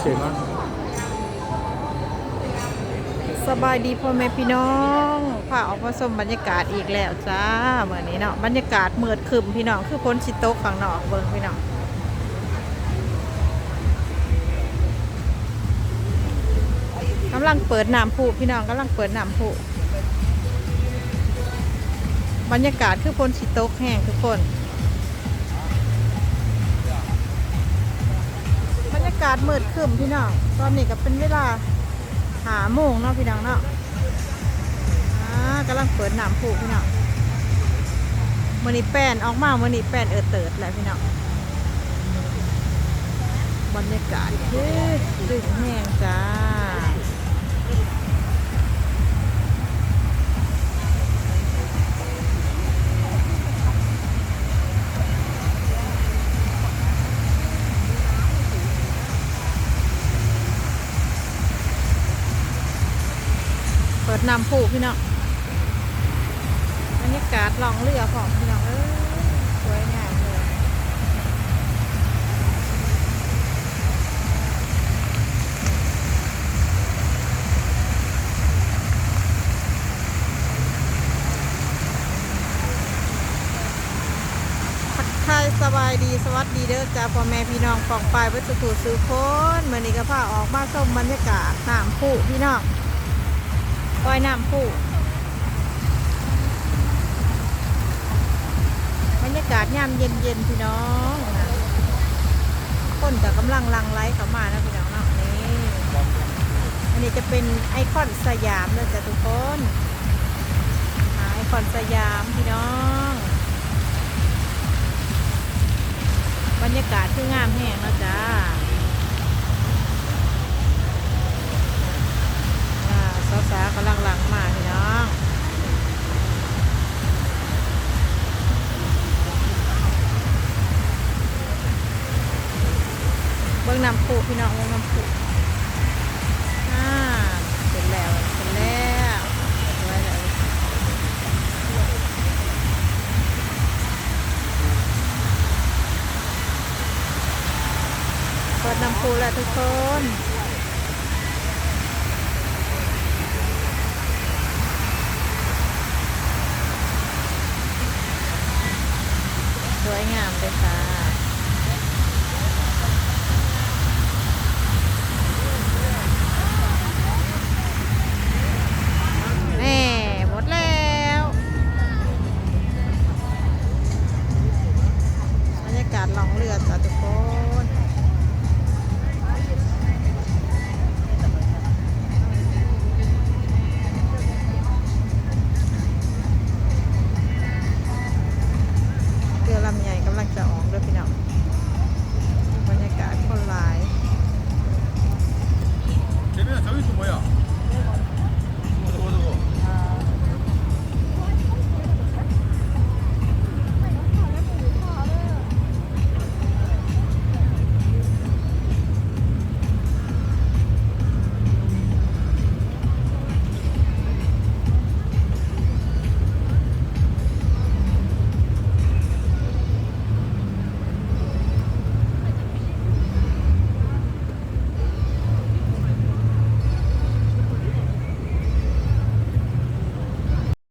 เสียงสบายดีพ่อแม่พี่น้องพาออกมาชมบรรยากาศอีกแล้วจ้าเมื่อนี้เนาะบรรยากาศเมืดคึมพี่น้องคือพ้นชิโต๊ะข้างนอกเบิ่งพี่น้องกำลังเปิดน้ำพุพี่น้องกำลังเปิดน้ำพุบรรยากาศคือพ้นชิโต๊ะแห้งทุกคนากาศมืดครึมพี่น้องตอนนี้ก็เป็นเวลาหาโมงเนาะพี่น้องเนาะกำลังเปิดน้ำผูพี่น้องมือนี้แป้นออกมามือนี้แป้นเออเติดแหละพี่น้องบรรยากาศเฮ้ยดึงแห้ ปิดน้ำผูพี่น้องบรรยากาศลองเรือของพี่น้องเอ้ยสวยงามเลยทักทายสบายดีสวัสดีเด้อจ้าพ่อแม่พี่น้องปองปายวัสดุซื้อคนเมื่อนี้ก็พาออกมาชมบรรยากาศน้ำผูพี่น้อง ปล่อยน้ำพุบรรยากาศยามเย็นๆพี่น้องคนกับกำลังลังไลเข้ามานะพี่น้องเนาะนี่อันนี้จะเป็นไอคอนสยามเลยจ้ะทุกคนอ่าไอคอนสยามพี่น้องบรรยากาศคืองามแห้งนะจ๊ะ อ่าสาวสาวกำลังหลังมาพี่น้องเบิ้ง น้ำพุพี่น้องเบิ้งน้ำพุอ่าเสร็จแล้วเสร็จแล้วสวยเลยเปิดน้ำพุแล้วทุกคนสวยงามเลยค่ะ